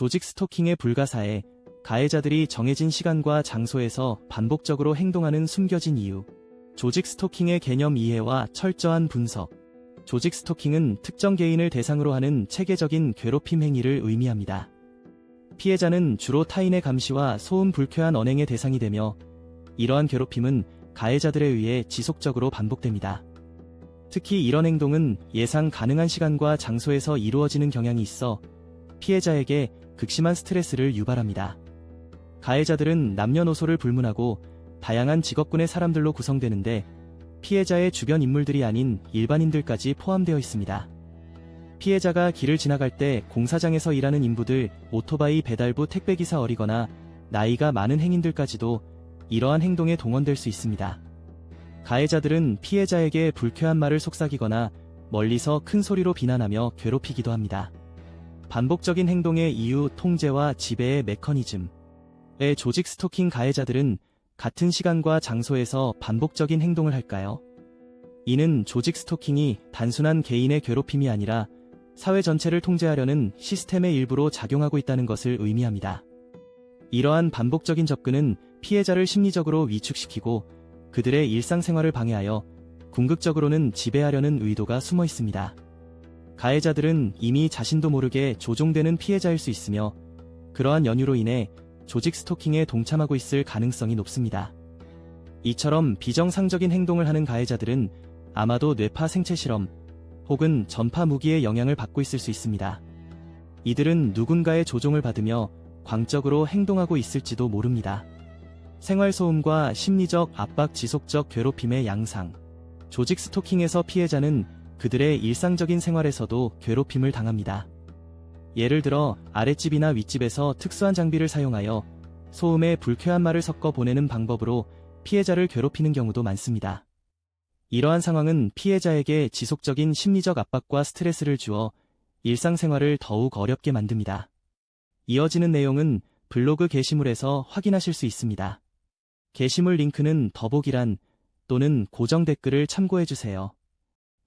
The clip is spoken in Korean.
조직 스토킹의 불가사에 가해자들이 정해진 시간과 장소에서 반복적으로 행동하는 숨겨진 이유, 조직 스토킹의 개념 이해와 철저한 분석. 조직 스토킹은 특정 개인을 대상으로 하는 체계적인 괴롭힘 행위를 의미합니다. 피해자는 주로 타인의 감시와 소음 불쾌한 언행의 대상이 되며 이러한 괴롭힘은 가해자들에 의해 지속적으로 반복됩니다. 특히 이런 행동은 예상 가능한 시간과 장소에서 이루어지는 경향이 있어 피해자에게 극심한 스트레스를 유발합니다. 가해자들은 남녀노소를 불문하고 다양한 직업군의 사람들로 구성되는데 피해자의 주변 인물들이 아닌 일반인들까지 포함되어 있습니다. 피해자가 길을 지나갈 때 공사장에서 일하는 인부들, 오토바이 배달부 택배기사 어리거나 나이가 많은 행인들까지도 이러한 행동에 동원될 수 있습니다. 가해자들은 피해자에게 불쾌한 말을 속삭이거나 멀리서 큰 소리로 비난하며 괴롭히기도 합니다. 반복적인 행동의 이유, 통제와 지배의 메커니즘. 의 조직 스토킹 가해자들은 같은 시간과 장소에서 반복적인 행동을 할까요? 이는 조직 스토킹이 단순한 개인의 괴롭힘이 아니라 사회 전체를 통제하려는 시스템의 일부로 작용하고 있다는 것을 의미합니다. 이러한 반복적인 접근은 피해자를 심리적으로 위축시키고 그들의 일상생활을 방해하여 궁극적으로는 지배하려는 의도가 숨어 있습니다. 가해자들은 이미 자신도 모르게 조종되는 피해자일 수 있으며 그러한 연유로 인해 조직 스토킹에 동참하고 있을 가능성이 높습니다. 이처럼 비정상적인 행동을 하는 가해자들은 아마도 뇌파 생체 실험 혹은 전파 무기의 영향을 받고 있을 수 있습니다. 이들은 누군가의 조종을 받으며 광적으로 행동하고 있을지도 모릅니다. 생활소음과 심리적 압박 지속적 괴롭힘의 양상. 조직 스토킹에서 피해자는 그들의 일상적인 생활에서도 괴롭힘을 당합니다. 예를 들어 아랫집이나 윗집에서 특수한 장비를 사용하여 소음에 불쾌한 말을 섞어 보내는 방법으로 피해자를 괴롭히는 경우도 많습니다. 이러한 상황은 피해자에게 지속적인 심리적 압박과 스트레스를 주어 일상생활을 더욱 어렵게 만듭니다. 이어지는 내용은 블로그 게시물에서 확인하실 수 있습니다. 게시물 링크는 더보기란 또는 고정 댓글을 참고해주세요.